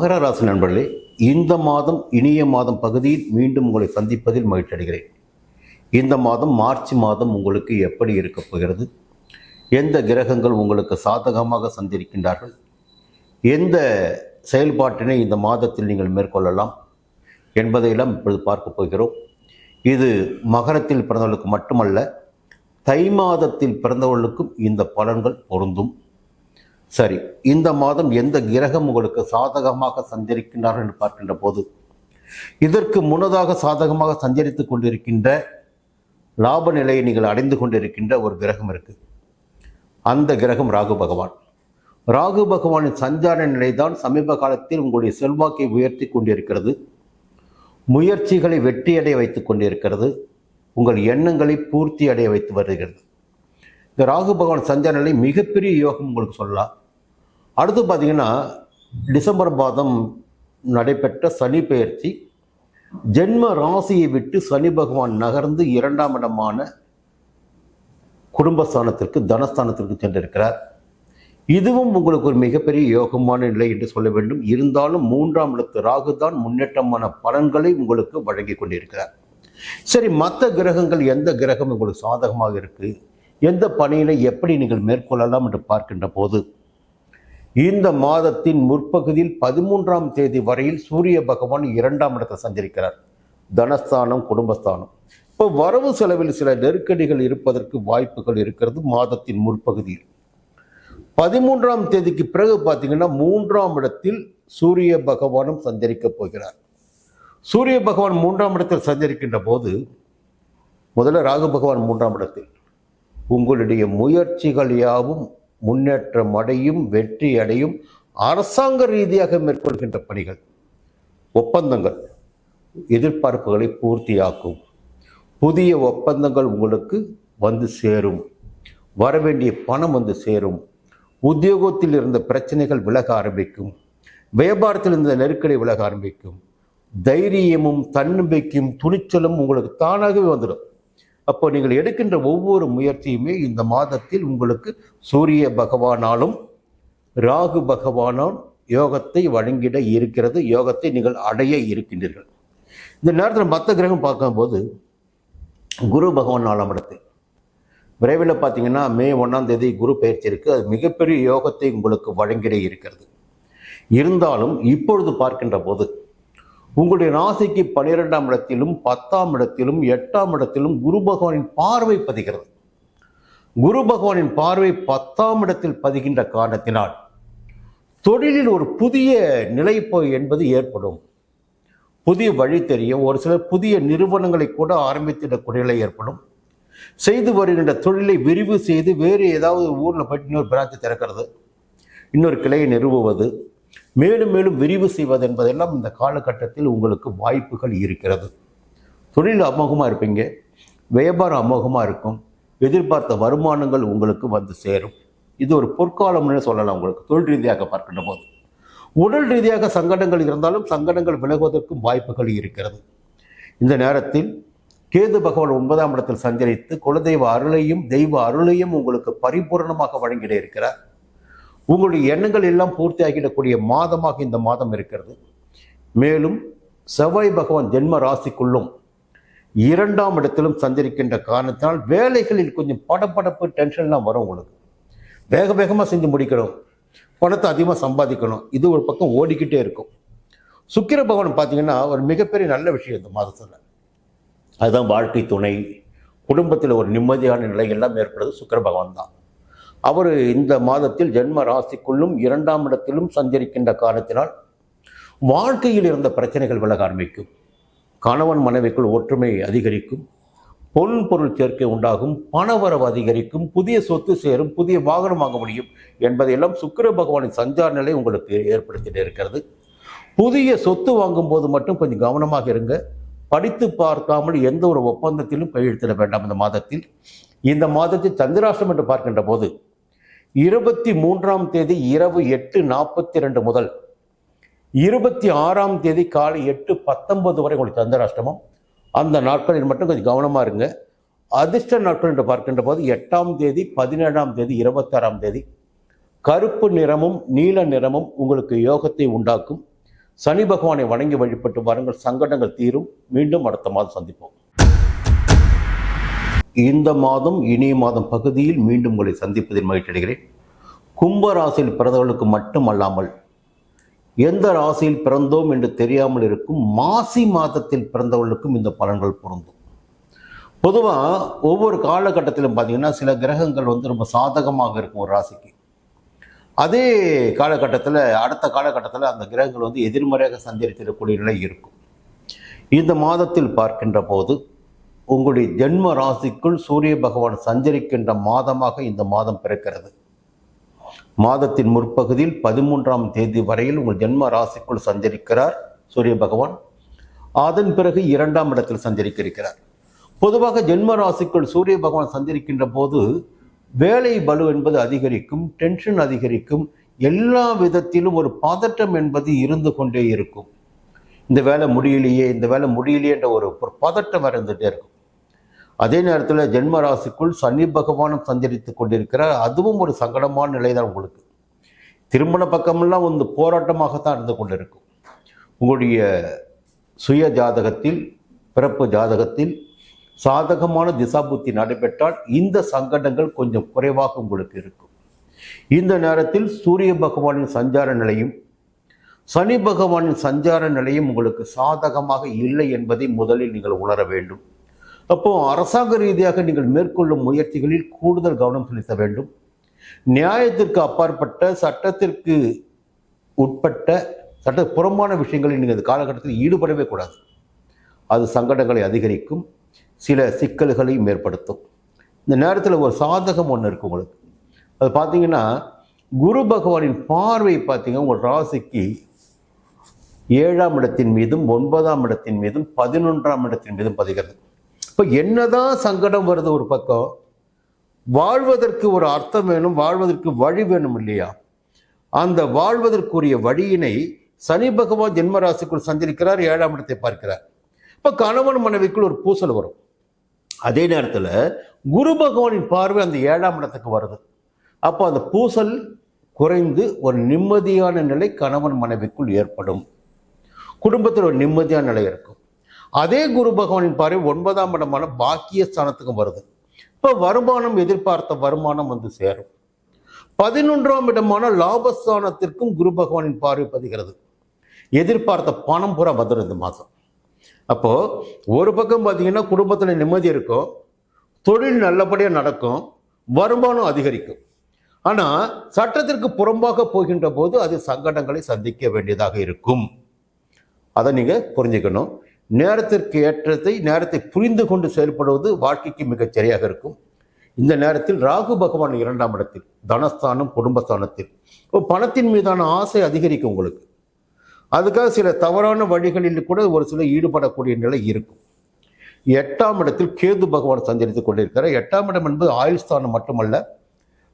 மகர ராசி நண்பர்களே இந்த மாதம் இனிய மாதம் பகுதியில் மீண்டும் உங்களை சந்திப்பதில் மகிழ்ச்சி அடைகிறேன். இந்த மாதம் மார்ச் மாதம் உங்களுக்கு எப்படி இருக்கப் போகிறது? எந்த கிரகங்கள் உங்களுக்கு சாதகமாக சந்திருக்கின்றார்கள்? எந்த செயல்பாட்டினை இந்த மாதத்தில் நீங்கள் மேற்கொள்ளலாம் என்பதையெல்லாம் இப்பொழுது பார்க்க போகிறோம். இது மகரத்தில் பிறந்தவர்களுக்கு மட்டுமல்ல தை மாதத்தில் பிறந்தவர்களுக்கும் இந்த பலன்கள் பொருந்தும். சரி இந்த மாதம் எந்த கிரகம் உங்களுக்கு சாதகமாக சஞ்சரிக்கின்றார்கள் என்று பார்க்கின்ற போது இதற்கு முன்னதாக சாதகமாக சஞ்சரித்துக் கொண்டிருக்கின்ற லாப நிலையை நீங்கள் அடைந்து கொண்டிருக்கின்ற ஒரு கிரகம் இருக்கு. அந்த கிரகம் ராகு பகவான். ராகு பகவானின் சஞ்சார நிலைதான் சமீப காலத்தில் உங்களுடைய செல்வாக்கை உயர்த்தி கொண்டிருக்கிறது. முயற்சிகளை வெற்றியடைய வைத்துக் கொண்டிருக்கிறது. உங்கள் எண்ணங்களை பூர்த்தி அடைய வைத்து வருகிறது. இந்த ராகு பகவான் சஞ்சார நிலை மிகப்பெரிய யோகம் உங்களுக்கு சொல்லலாம். அடுத்து பார்த்தீங்கன்னா டிசம்பர் மாதம் நடைபெற்ற சனி பெயர்ச்சி. ஜென்ம ராசியை விட்டு சனி பகவான் நகர்ந்து இரண்டாம் இடமான குடும்பஸ்தானத்திற்கு தனஸ்தானத்திற்கு சென்றிருக்கிறார். இதுவும் உங்களுக்கு ஒரு மிகப்பெரிய யோகமான நிலை என்று சொல்ல வேண்டும். இருந்தாலும் மூன்றாம் இடத்து ராகு தான் முன்னேற்றமான பலன்களை உங்களுக்கு வழங்கி கொண்டிருக்கிறார். சரி மற்ற கிரகங்கள் எந்த கிரகம் உங்களுக்கு சாதகமாக இருக்கு? எந்த பணியினை எப்படி நீங்கள் மேற்கொள்ளலாம் என்று பார்க்கின்ற போது இந்த மாதத்தின் முற்பகுதியில் பதிமூன்றாம் தேதி வரையில் சூரிய பகவான் இரண்டாம் இடத்தை சஞ்சரிக்கிறார். தனஸ்தானம் குடும்பஸ்தானம். இப்போ வரவு செலவில் சில நெருக்கடிகள் இருப்பதற்கு வாய்ப்புகள் இருக்கிறது மாதத்தின் முற்பகுதியில். பதிமூன்றாம் தேதிக்கு பிறகு பார்த்தீங்கன்னா மூன்றாம் இடத்தில் சூரிய பகவானும் சஞ்சரிக்க போகிறார். சூரிய பகவான் மூன்றாம் இடத்தில் சஞ்சரிக்கின்ற போது முதல்ல ராகு பகவான் மூன்றாம் இடத்தில். உங்களுடைய முயற்சிகள் யாவும் முன்னேற்றம் அடையும் வெற்றி அடையும் அரசாங்க ரீதியாக மேற்கொள்கின்ற பணிகள் ஒப்பந்தங்கள் எதிர்பார்ப்புகளை பூர்த்தியாக்கும். புதிய ஒப்பந்தங்கள் உங்களுக்கு வந்து சேரும். வரவேண்டிய பணம் வந்து சேரும். உத்தியோகத்தில் இருந்த பிரச்சனைகள் விலக ஆரம்பிக்கும். வியாபாரத்தில் இருந்த நெருக்கடி விலக ஆரம்பிக்கும். தைரியமும் தன்னம்பிக்கையும் துணிச்சலும் உங்களுக்கு தானாகவே வந்துடும். அப்போ நீங்கள் எடுக்கின்ற ஒவ்வொரு முயற்சியுமே இந்த மாதத்தில் உங்களுக்கு சூரிய பகவானாலும் ராகு பகவானால் யோகத்தை வழங்கிட இருக்கிறது. யோகத்தை நீங்கள் அடைய இருக்கின்றீர்கள். இந்த நேரத்தில் மற்ற கிரகம் பார்க்கும்போது குரு பகவான் நாலாம் இடத்தில் விரைவில் பார்த்தீங்கன்னா மே ஒன்றாம் தேதி குரு பயிற்சி இருக்குது அது மிகப்பெரிய யோகத்தை உங்களுக்கு வழங்கிட இருக்கிறது. இருந்தாலும் இப்பொழுது பார்க்கின்ற போது உங்களுடைய ராசிக்கு பனிரெண்டாம் இடத்திலும் பத்தாம் இடத்திலும் எட்டாம் இடத்திலும் குரு பகவானின் பார்வை பதிகிறது. குரு பகவானின் பார்வை பத்தாம் இடத்தில் பதிகின்ற காரணத்தினால் தொழிலில் ஒரு புதிய நிலைப்போ என்பது ஏற்படும். புதிய வழி தெரியும். ஒரு சிலர் புதிய நிறுவனங்களை கூட ஆரம்பித்திடக்கூடிய நிலை ஏற்படும். செய்து வருகின்ற தொழிலை விரிவு செய்து வேறு ஏதாவது ஊரில் போயிட்டு இன்னொரு பிரான்ச்சு திறக்கிறது. இன்னொரு கிளையை நிறுவுவது. மேலும் மேலும் விரிவு செய்வது என்பதெல்லாம் இந்த காலகட்டத்தில் உங்களுக்கு வாய்ப்புகள் இருக்கிறது. தொழில் அமோகமாக இருப்பீங்க. வியாபாரம் அமோகமாக இருக்கும். எதிர்பார்த்த வருமானங்கள் உங்களுக்கு வந்து சேரும். இது ஒரு பொற்காலம்னு சொல்லலாம் உங்களுக்கு. தொழில் ரீதியாக பார்க்கின்ற போது. உடல் ரீதியாக சங்கடங்கள் இருந்தாலும் சங்கடங்கள் விலகுவதற்கும் வாய்ப்புகள் இருக்கிறது. இந்த நேரத்தில் கேது பகவான் ஒன்பதாம் இடத்தில் சஞ்சரித்து குலதெய்வ அருளையும் தெய்வ அருளையும் உங்களுக்கு பரிபூர்ணமாக வழங்கிட இருக்கிறார். உங்களுடைய எண்ணங்கள் எல்லாம் பூர்த்தி ஆகிடக்கூடிய மாதமாக இந்த மாதம் இருக்கிறது. மேலும் செவ்வாய் பகவான் ஜென்ம ராசிக்குள்ளும் இரண்டாம் இடத்திலும் சந்திருக்கின்ற காரணத்தினால் வேலைகளில் கொஞ்சம் படபடப்பு டென்ஷன்லாம் வரும் உங்களுக்கு. வேக வேகமாக செஞ்சு முடிக்கணும். பணத்தை அதிகமாக சம்பாதிக்கணும். இது ஒரு பக்கம் ஓடிக்கிட்டே இருக்கும். சுக்கிர பகவான் பார்த்தீங்கன்னா ஒரு மிகப்பெரிய நல்ல விஷயம் இந்த மாதத்தில். அதுதான் வாழ்க்கை துணை. குடும்பத்தில் ஒரு நிம்மதியான நிலை எல்லாம் ஏற்படுறது பகவான் தான். அவர் இந்த மாதத்தில் ஜென்ம ராசிக்குள்ளும் இரண்டாம் இடத்திலும் சஞ்சரிக்கின்ற காரணத்தினால் வாழ்க்கையில் இருந்த பிரச்சனைகள் விலக ஆரம்பிக்கும். கணவன் மனைவிக்குள் ஒற்றுமை அதிகரிக்கும். பொருள் பொருள் சேர்க்கை உண்டாகும். பணவரவு அதிகரிக்கும். புதிய சொத்து சேரும். புதிய வாகனம் வாங்க முடியும் என்பதையெல்லாம் சுக்கிர பகவானின் சஞ்சார நிலை உங்களுக்கு ஏற்படுத்திட்டு இருக்கிறது. புதிய சொத்து வாங்கும் போது மட்டும் கொஞ்சம் கவனமாக இருங்க. படித்து பார்க்காமல் எந்த ஒரு ஒப்பந்தத்திலும் கையெழுத்திட வேண்டாம். இந்த மாதத்தில் இந்த மாதத்தில் சந்திராஷ்டம் என்று பார்க்கின்ற போது இருபத்தி மூன்றாம் தேதி இரவு எட்டு நாற்பத்தி ரெண்டு முதல் இருபத்தி ஆறாம் தேதி காலை எட்டு பத்தொன்பது வரை உங்களுக்கு சந்திராஷ்டமம் அந்த நாட்களில் மட்டும் கொஞ்சம் கவனமாக இருங்க. அதிர்ஷ்ட நாட்கள் என்று பார்க்கின்ற போது எட்டாம் தேதி பதினேழாம் தேதி இருபத்தாறாம் தேதி. கருப்பு நிறமும் நீல நிறமும் உங்களுக்கு யோகத்தை உண்டாக்கும். சனி பகவானை வணங்கி வழிபட்டு வாருங்கள். சங்கடங்கள் தீரும். மீண்டும் அடுத்த மாதம் சந்திப்போம். இந்த மாதம் இனிய மாதம் பகுதியில் மீண்டும் உங்களை சந்திப்பதில் மகிழ்ச்சி அடைகிறேன். கும்ப ராசியில் பிறந்தவர்களுக்கு மட்டுமல்லாமல் எந்த ராசியில் பிறந்தோம் என்று தெரியாமல் இருக்கும் மாசி மாதத்தில் பிறந்தவர்களுக்கும் இந்த பலன்கள் பொருந்தும். பொதுவாக ஒவ்வொரு காலகட்டத்திலும் பார்த்தீங்கன்னா சில கிரகங்கள் வந்து ரொம்ப சாதகமாக இருக்கும் ஒரு ராசிக்கு. அதே காலகட்டத்தில் அடுத்த காலகட்டத்தில் அந்த கிரகங்கள் வந்து எதிர்மறையாக சஞ்சரித்திடக்கூடிய நிலை இருக்கும். இந்த மாதத்தில் பார்க்கின்ற போது உங்களுடைய ஜென்ம ராசிக்குள் சூரிய பகவான் சஞ்சரிக்கின்ற மாதமாக இந்த மாதம் பிறக்கிறது. மாதத்தின் முற்பகுதியில் பதிமூன்றாம் தேதி வரையில் உங்கள் ஜென்ம ராசிக்குள் சஞ்சரிக்கிறார் சூரிய பகவான். அதன் பிறகு இரண்டாம் இடத்தில் சஞ்சரிக்க இருக்கிறார் பொதுவாக ஜென்ம ராசிக்குள் சூரிய பகவான் சஞ்சரிக்கின்ற போது வேலை பலு என்பது அதிகரிக்கும் டென்ஷன் அதிகரிக்கும் எல்லா விதத்திலும் ஒரு பதட்டம் என்பது இருந்து கொண்டே இருக்கும். இந்த வேலை முடியலையே இந்த வேலை முடியலையே என்ற ஒரு ஒரு பதட்டம் இருந்துகிட்டே இருக்கும். அதே நேரத்தில் ஜென்ம ராசிக்குள் சனி பகவானும் சஞ்சரித்து கொண்டிருக்கிறார். அதுவும் ஒரு சங்கடமான நிலை தான் உங்களுக்கு. திருமண பக்கமெல்லாம் வந்து போராட்டமாகத்தான் இருந்து கொண்டிருக்கும். உங்களுடைய சுய ஜாதகத்தில் பிறப்பு ஜாதகத்தில் சாதகமான திசாபுத்தி நடைபெற்றால் இந்த சங்கடங்கள் கொஞ்சம் குறைவாக உங்களுக்கு இருக்கும். இந்த நேரத்தில் சூரிய பகவானின் சஞ்சார நிலையும் சனி பகவானின் சஞ்சார நிலையும் உங்களுக்கு சாதகமாக இல்லை என்பதை முதலில் நீங்கள் உணர வேண்டும். அப்போ அரசாங்க ரீதியாக நீங்கள் மேற்கொள்ளும் முயற்சிகளில் கூடுதல் கவனம் செலுத்த வேண்டும். நியாயத்திற்கு அப்பாற்பட்ட சட்டத்திற்கு உட்பட்ட சட்ட புறம்பான விஷயங்களில் நீங்கள் இந்த காலகட்டத்தில் ஈடுபடவே கூடாது. அது சங்கடங்களை அதிகரிக்கும் சில சிக்கல்களையும் ஏற்படுத்தும் இந்த நேரத்தில் ஒரு சாதகம் ஒன்று இருக்கு உங்களுக்கு. அது பார்த்தீங்கன்னா குரு பகவானின் பார்வை பார்த்தீங்கன்னா உங்கள் ராசிக்கு ஏழாம் இடத்தின் மீதும் ஒன்பதாம் இடத்தின் மீதும் பதினொன்றாம் இடத்தின் மீதும் பதிகிறது. இப்போ என்னதான் சங்கடம் வருது ஒரு பக்கம் வாழ்வதற்கு ஒரு அர்த்தம் வேணும் வாழ்வதற்கு வழி வேணும் இல்லையா? அந்த வாழ்வதற்குரிய வழியினை சனி பகவான் ஜென்மராசிக்குள் சந்திருக்கிறார் ஏழாம் இடத்தை பார்க்கிறார். இப்போ கணவன் மனைவிக்குள் ஒரு பூசல் வரும். அதே நேரத்தில் குரு பகவானின் பார்வை அந்த ஏழாம் இடத்துக்கு வருது. அப்போ அந்த பூசல் குறைந்து ஒரு நிம்மதியான நிலை கணவன் மனைவிக்குள் ஏற்படும். குடும்பத்தில் ஒரு நிம்மதியான நிலை இருக்கும். அதே குரு பகவானின் பார்வை ஒன்பதாம் இடமான பாக்கிய ஸ்தானத்துக்கும் வருது. இப்போ வருமானம் எதிர்பார்த்த வருமானம் வந்து சேரும். பதினொன்றாம் இடமான லாபஸ்தானத்திற்கும் குரு பகவானின் பார்வை பதிகிறது. எதிர்பார்த்த பணம் பூரா வந்துடும் இந்த மாதம். அப்போது ஒரு பக்கம் பார்த்தீங்கன்னா குடும்பத்தில் நிம்மதி இருக்கும். தொழில் நல்லபடியாக நடக்கும். வருமானம் அதிகரிக்கும். ஆனால் சட்டத்திற்கு புறம்பாக போகின்ற போது அது சங்கடங்களை சந்திக்க வேண்டியதாக இருக்கும். அதை நீங்கள் புரிஞ்சுக்கணும். நேரத்திற்கு ஏற்றத்தை நேரத்தை புரிந்து கொண்டு செயல்படுவது வாழ்க்கைக்கு மிகச் சரியாக இருக்கும். இந்த நேரத்தில் ராகு பகவான் இரண்டாம் இடத்தில் தனஸ்தானம் குடும்பஸ்தானத்தில். இப்போ பணத்தின் மீதான ஆசை அதிகரிக்கும் உங்களுக்கு. அதுக்காக சில தவறான வழிகளில் கூட ஒரு சில ஈடுபடக்கூடிய நிலை இருக்கும். எட்டாம் இடத்தில் கேது பகவான் சஞ்சரித்துக் கொண்டிருக்கிறார். எட்டாம் இடம் என்பது ஆயுள் ஸ்தானம் மட்டுமல்ல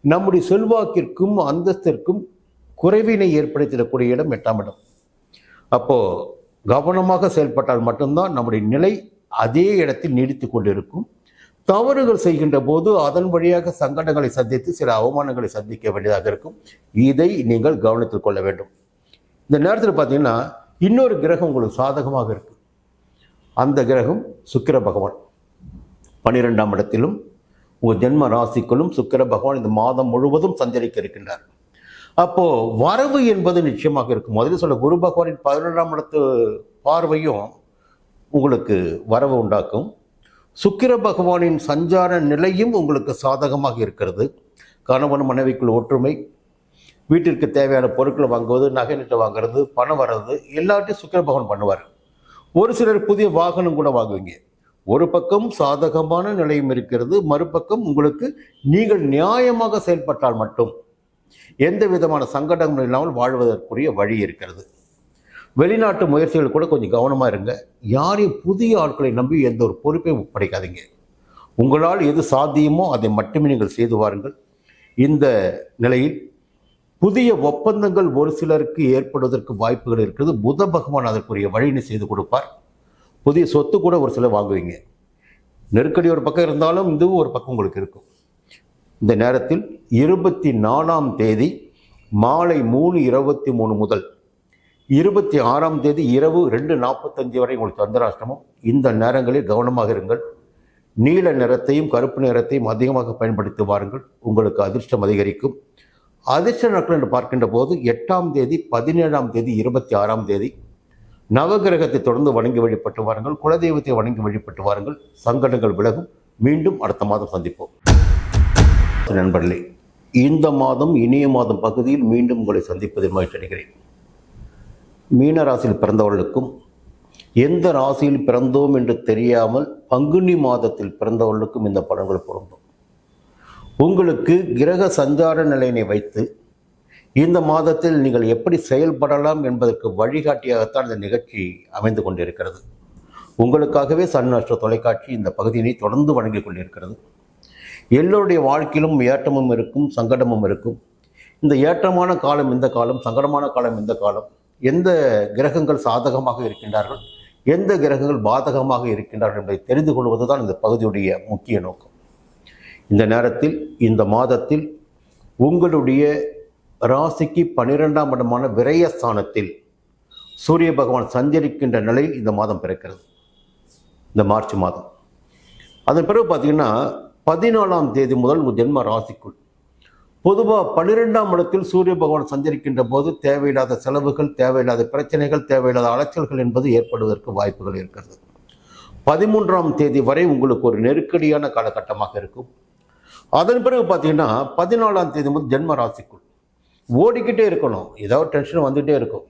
நம்முடைய செல்வாக்கிற்கும் அந்தஸ்திற்கும் குறைவினை ஏற்படுத்திடக்கூடிய இடம் எட்டாம் இடம். அப்போது கவனமாக செயல்பட்டால் மட்டும்தான் நம்முடைய நிலை அதே இடத்தில் நீடித்து கொண்டிருக்கும். தவறுகள் செய்கின்ற போது அதன் வழியாக சங்கடங்களை சந்தித்து சில அவமானங்களை சந்திக்க வேண்டியதாக இருக்கும். இதை நீங்கள் கவனத்தில் கொள்ள வேண்டும். இந்த நேரத்தில் பார்த்தீங்கன்னா இன்னொரு கிரகம் உங்களுக்கு சாதகமாக இருக்கு. அந்த கிரகம் சுக்கிர பகவான். பன்னிரெண்டாம் இடத்திலும் உங்கள் ஜென்ம ராசிக்குள்ளும் சுக்கிர பகவான் இந்த மாதம் முழுவதும் சஞ்சரிக்க இருக்கின்றார். அப்போ வரவு என்பது நிச்சயமாக இருக்கும். முதல்ல சொல்ல குரு பகவானின் பதினொன்றாம் இடத்து பார்வையும் உங்களுக்கு வரவு உண்டாக்கும். சுக்கிர பகவானின் சஞ்சார நிலையும் உங்களுக்கு சாதகமாக இருக்கிறது. கணவன் மனைவிக்குள் ஒற்றுமை. வீட்டிற்கு தேவையான பொருட்களை வாங்குவது நகை நட்டு வாங்குறது பணம் வர்றது எல்லாத்தையும் சுக்கிர பகவான் பண்ணுவார். ஒரு சிலர் புதிய வாகனம் கூட வாங்குவீங்க. ஒரு பக்கம் சாதகமான நிலையும் இருக்கிறது மறுபக்கம் உங்களுக்கு நீங்கள் நியாயமாக செயல்பட்டால் மட்டும். எந்த விதமான சங்கடங்களும் இல்லாமல் வாழ்வதற்குரிய வழி இருக்கிறது. வெளிநாட்டு முயற்சிகள் கூட கொஞ்சம் கவனமாக இருங்க. யாரையும் புதிய ஆட்களை நம்பி எந்த ஒரு பொறுப்பையும் ஒப்படைக்காதீங்க. உங்களால் எது சாத்தியமோ அதை மட்டுமே நீங்கள் செய்து வாருங்கள். இந்த நிலையில் புதிய ஒப்பந்தங்கள் ஒரு சிலருக்கு ஏற்படுவதற்கு வாய்ப்புகள் இருக்கிறது. புத பகவான் அதற்குரிய வழியினை செய்து கொடுப்பார். புதிய சொத்து கூட ஒரு சிலர் வாங்குவீங்க. நெருக்கடி ஒரு பக்கம் இருந்தாலும் இதுவும் ஒரு பக்கம் உங்களுக்கு இருக்கும். இந்த நேரத்தில் இருபத்தி நாலாம் தேதி மாலை மூணு இருபத்தி மூணு முதல் இருபத்தி ஆறாம் தேதி இரவு ரெண்டு நாற்பத்தஞ்சு வரை உங்களுக்கு சந்திராஷ்டமம். இந்த நேரங்களில் கவனமாக இருங்கள். நீல நிறத்தையும் கருப்பு நிறத்தையும் அதிகமாக பயன்படுத்தி வாருங்கள். உங்களுக்கு அதிர்ஷ்டம் அதிகரிக்கும். அதிர்ஷ்ட நாட்கள் என்று பார்க்கின்ற போது எட்டாம் தேதி பதினேழாம் தேதி இருபத்தி ஆறாம் தேதி. நவகிரகத்தை தொடர்ந்து வணங்கி வழிபட்டு வாருங்கள். குலதெய்வத்தை வணங்கி வழிபட்டு வாருங்கள். சங்கடங்கள் விலகும். மீண்டும் அடுத்த மாதம் சந்திப்போம். நண்பர்களே இந்த மாதம் இனிய மாதம் பகுதியில் மீண்டும் உங்களை சந்திப்பதில் மகிழ்ச்சி அடைகிறேன். மீன ராசியில் பிறந்தவர்களுக்கும் எந்த ராசியில் பிறந்தோம் என்று தெரியாமல் பங்குனி மாதத்தில் பிறந்தவர்களுக்கும் இந்த பலன்கள் பொருந்தும். உங்களுக்கு கிரக சஞ்சார நிலையினை வைத்து இந்த மாதத்தில் நீங்கள் எப்படி செயல்படலாம் என்பதற்கு வழிகாட்டியாகத்தான் இந்த நிகழ்ச்சி அமைந்து கொண்டிருக்கிறது. உங்களுக்காகவே சன் அஷ்ட தொலைக்காட்சி இந்த பகுதியினை தொடர்ந்து வழங்கிக் கொண்டிருக்கிறது. எல்லோருடைய வாழ்க்கையிலும் ஏற்றமும் இருக்கும் சங்கடமும் இருக்கும். இந்த ஏற்றமான காலம் இந்த காலம் சங்கடமான காலம் இந்த காலம் எந்த கிரகங்கள் சாதகமாக இருக்கின்றார்கள் எந்த கிரகங்கள் பாதகமாக இருக்கின்றார்கள் என்பதை தெரிந்து கொள்வதுதான் இந்த பகுதியுடைய முக்கிய நோக்கம். இந்த நேரத்தில் இந்த மாதத்தில் உங்களுடைய ராசிக்கு பன்னிரெண்டாம் இடமான விரயஸ்தானத்தில் சூரிய பகவான் சஞ்சரிக்கின்ற நிலையில் இந்த மாதம் பிறக்கிறது. இந்த மார்ச் மாதம். அதன் பிறகு பார்த்தீங்கன்னா பதினாலாம் தேதி முதல் உங்கள் ஜென்ம ராசிக்குள். பொதுவாக பன்னிரெண்டாம் இடத்தில் சூரிய பகவான் சஞ்சரிக்கின்ற போது தேவையில்லாத செலவுகள் தேவையில்லாத பிரச்சனைகள் தேவையில்லாத அலைச்சல்கள் என்பது ஏற்படுவதற்கு வாய்ப்புகள் இருக்கிறது. பதிமூன்றாம் தேதி வரை உங்களுக்கு ஒரு நெருக்கடியான காலகட்டமாக இருக்கும். அதன் பிறகு பார்த்தீங்கன்னா பதினாலாம் தேதி முதல் ஜென்ம ராசிக்குள். ஓடிக்கிட்டே இருக்கணும். ஏதாவது டென்ஷன் வந்துகிட்டே இருக்கும்.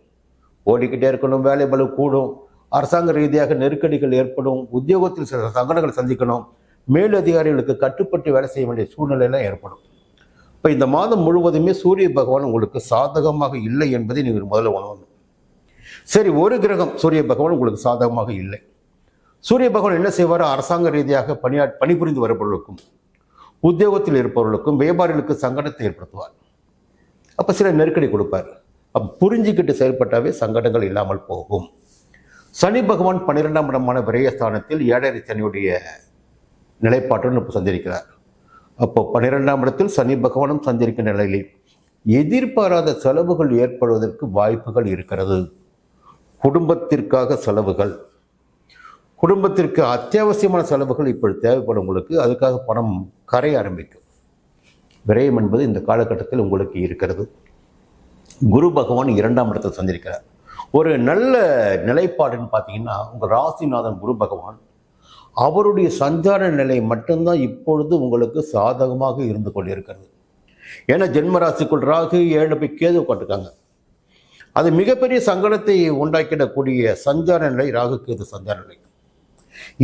ஓடிக்கிட்டே இருக்கணும் வேலை பலு கூடும். அரசாங்க ரீதியாக நெருக்கடிகள் ஏற்படும். உத்தியோகத்தில் சில சங்கடங்கள் சந்திக்கணும். மேலதிகாரிகளுக்கு கட்டுப்பட்டு வேலை செய்ய வேண்டிய சூழ்நிலையெல்லாம் ஏற்படும். இப்போ இந்த மாதம் முழுவதுமே சூரிய பகவான் உங்களுக்கு சாதகமாக இல்லை என்பதை நீங்கள் முதல்ல உணரணும். சரி ஒரு கிரகம் சூரிய பகவான் உங்களுக்கு சாதகமாக இல்லை. சூரிய பகவான் என்ன செய்வார்? அரசாங்க ரீதியாக பணியா பணிபுரிந்து வருபவர்களுக்கும் உத்தியோகத்தில் இருப்பவர்களுக்கும் வியாபாரிகளுக்கு சங்கடத்தை ஏற்படுத்துவார். அப்போ சில நெருக்கடி கொடுப்பார். அப்போ புரிஞ்சுக்கிட்டு செயல்பட்டாவே சங்கடங்கள் இல்லாமல் போகும். சனி பகவான் பன்னிரெண்டாம் இடமான விரயஸ்தானத்தில் ஏழரை சனியுடைய நிலைப்பாட்டுடன் இப்போ சந்திருக்கிறார். அப்போ பன்னிரெண்டாம் இடத்தில் சனி பகவானும் சந்திருக்கிற நிலையில் எதிர்பாராத செலவுகள் ஏற்படுவதற்கு வாய்ப்புகள் இருக்கிறது. குடும்பத்திற்காக செலவுகள். குடும்பத்திற்கு அத்தியாவசியமான செலவுகள் இப்படி தேவைப்படும் உங்களுக்கு அதுக்காக பணம் கரைய ஆரம்பிக்கும். விரயம் என்பது இந்த காலகட்டத்தில் உங்களுக்கு இருக்கிறது. குரு பகவான் இரண்டாம் இடத்தை சந்திருக்கிறார். ஒரு நல்ல நிலைப்பாடுன்னு பார்த்தீங்கன்னா உங்கள் ராசிநாதன் குரு பகவான் அவருடைய சஞ்சார நிலை மட்டும்தான் இப்பொழுது உங்களுக்கு சாதகமாக இருந்து கொண்டிருக்கிறது. ஏன்னா ஜென்மராசிக்குள் ராகு ஏழு போய் கேது உட்காந்துருக்காங்க அது மிகப்பெரிய சங்கடத்தை உண்டாக்கிடக்கூடிய சஞ்சார நிலை ராகு கேது சஞ்சார நிலை.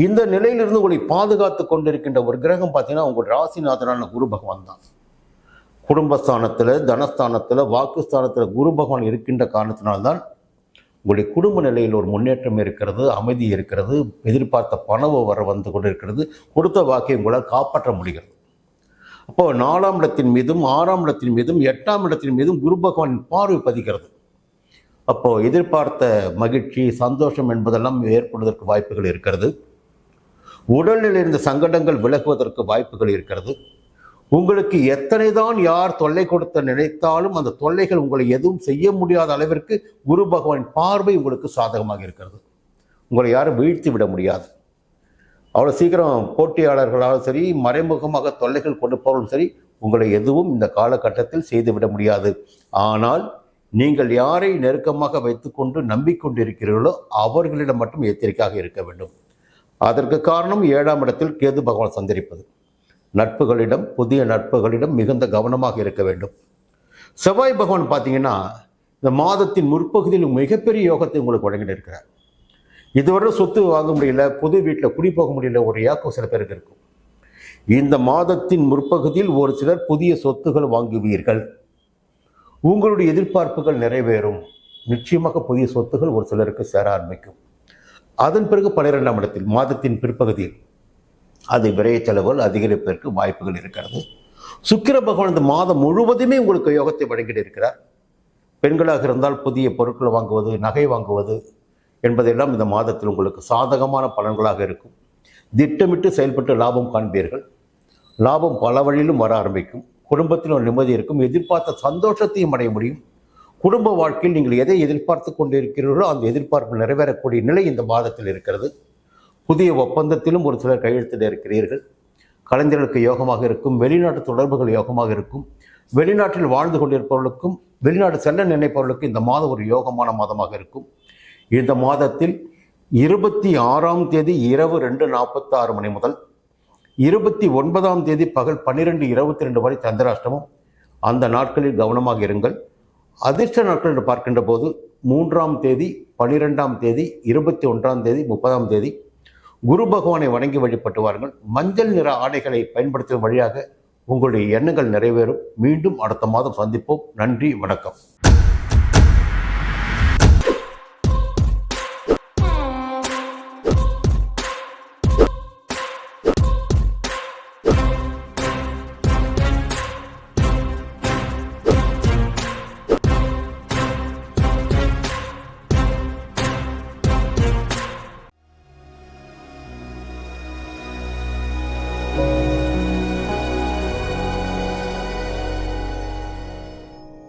இந்த நிலையிலிருந்து உங்களை பாதுகாத்து கொண்டிருக்கின்ற ஒரு கிரகம் பார்த்தீங்கன்னா உங்கள் ராசிநாதனான குரு பகவான் தான். குடும்பஸ்தானத்தில் தனஸ்தானத்தில் வாக்குஸ்தானத்தில் குரு பகவான் இருக்கின்ற காரணத்தினால்தான் உங்களுடைய குடும்ப நிலையில் ஒரு முன்னேற்றம் இருக்கிறது அமைதி இருக்கிறது எதிர்பார்த்த பணவு வர வந்து கொண்டிருக்கிறது கொடுத்த வாக்கை உங்களால் காப்பாற்ற முடிகிறது. அப்போ நாலாம் இடத்தின் மீதும் ஆறாம் இடத்தின் மீதும் எட்டாம் இடத்தின் மீதும் குரு பகவானின் பார்வை பதிக்கிறது. அப்போ எதிர்பார்த்த மகிழ்ச்சி சந்தோஷம் என்பதெல்லாம் ஏற்படுவதற்கு வாய்ப்புகள் இருக்கிறது. உடலில் இருந்த சங்கடங்கள் விலகுவதற்கு வாய்ப்புகள் இருக்கிறது. உங்களுக்கு எத்தனை தான் யார் தொல்லை கொடுத்த நினைத்தாலும் அந்த தொல்லைகள் உங்களை எதுவும் செய்ய முடியாத அளவிற்கு குரு பகவான் பார்வை உங்களுக்கு சாதகமாக இருக்கிறது. உங்களை யாரும் வீழ்த்தி விட முடியாது. அவ்வளோ சீக்கிரம் போட்டியாளர்களாலும் சரி மறைமுகமாக தொல்லைகள் கொடுப்பவர்களும் சரி உங்களை எதுவும் இந்த காலகட்டத்தில் செய்துவிட முடியாது. ஆனால் நீங்கள் யாரை நெருக்கமாக வைத்துக்கொண்டு நம்பிக்கொண்டிருக்கிறீர்களோ அவர்களிடம் மட்டும் எச்சரிக்கையாக இருக்க வேண்டும். அதற்கு காரணம் ஏழாம் இடத்தில் கேது பகவான் சந்தரிப்பது நட்புகளிடம் புதிய நட்புகளிடம் மிகுந்த கவனமாக இருக்க வேண்டும். செவ்வாய் பகவான் பார்த்தீங்கன்னா இந்த மாதத்தின் முற்பகுதியில் மிகப்பெரிய யோகத்தை உங்களுக்கு வழங்கிட்டு இருக்கிறார் இதுவரை சொத்து வாங்க முடியல புது வீட்டில் குடி போக முடியல ஒரு ஏக்கம் சில பேருக்கு இருக்கும். இந்த மாதத்தின் முற்பகுதியில் ஒரு சிலர் புதிய சொத்துகள் வாங்குவீர்கள். உங்களுடைய எதிர்பார்ப்புகள் நிறைவேறும். நிச்சயமாக புதிய சொத்துகள் ஒரு சிலருக்கு சேர ஆரம்பிக்கும். அதன் பிறகு பன்னிரெண்டாம் இடத்தில் மாதத்தின் பிற்பகுதியில். அது விரைய செலவுகள் அதிகரிப்பதற்கு வாய்ப்புகள் இருக்கிறது. சுக்கிர பகவான் இந்த மாதம் முழுவதுமே உங்களுக்கு யோகத்தை வழங்கிட்டு இருக்கிறார். பெண்களாக இருந்தால் புதிய பொருட்களை வாங்குவது நகை வாங்குவது என்பதெல்லாம் இந்த மாதத்தில் உங்களுக்கு சாதகமான பலன்களாக இருக்கும். திட்டமிட்டு செயல்பட்டு லாபம் காண்பீர்கள். லாபம் பல வழியிலும் வர ஆரம்பிக்கும். குடும்பத்தில் ஒரு நிம்மதி இருக்கும். எதிர்பார்த்த சந்தோஷத்தையும் அடைய முடியும். குடும்ப வாழ்க்கையில் நீங்கள் எதை எதிர்பார்த்து கொண்டிருக்கிறீர்களோ அந்த எதிர்பார்ப்பு நிறைவேறக்கூடிய நிலை இந்த மாதத்தில் இருக்கிறது. புதிய ஒப்பந்தத்திலும் ஒரு சிலர் கையெழுத்திட இருக்கிறீர்கள். கலைஞர்களுக்கு யோகமாக இருக்கும் வெளிநாட்டு தொடர்புகள் யோகமாக இருக்கும் வெளிநாட்டில் வாழ்ந்து கொண்டிருப்பவர்களுக்கும் வெளிநாடு செல்ல நினைப்பவர்களுக்கும் இந்த மாதம் ஒரு யோகமான மாதமாக இருக்கும். இந்த மாதத்தில் இருபத்தி ஆறாம் தேதி இரவு ரெண்டு நாற்பத்தாறு மணி முதல் இருபத்தி ஒன்பதாம் தேதி பகல் பன்னிரெண்டு இருபத்தி ரெண்டு வரை சந்திராஷ்டமம். அந்த நாட்களில் கவனமாக இருங்கள். அதிர்ஷ்ட நாட்கள் என்று பார்க்கின்ற போது மூன்றாம் தேதி பனிரெண்டாம் தேதி இருபத்தி ஒன்றாம் தேதி முப்பதாம் தேதி குரு பகவானை வணங்கி வழிபட்டு வாருங்கள். மஞ்சள் நிற ஆடைகளை பயன்படுத்தும் வழியாக உங்களுடைய எண்ணங்கள் நிறைவேறும். மீண்டும் அடுத்த மாதம் சந்திப்போம். நன்றி வணக்கம்.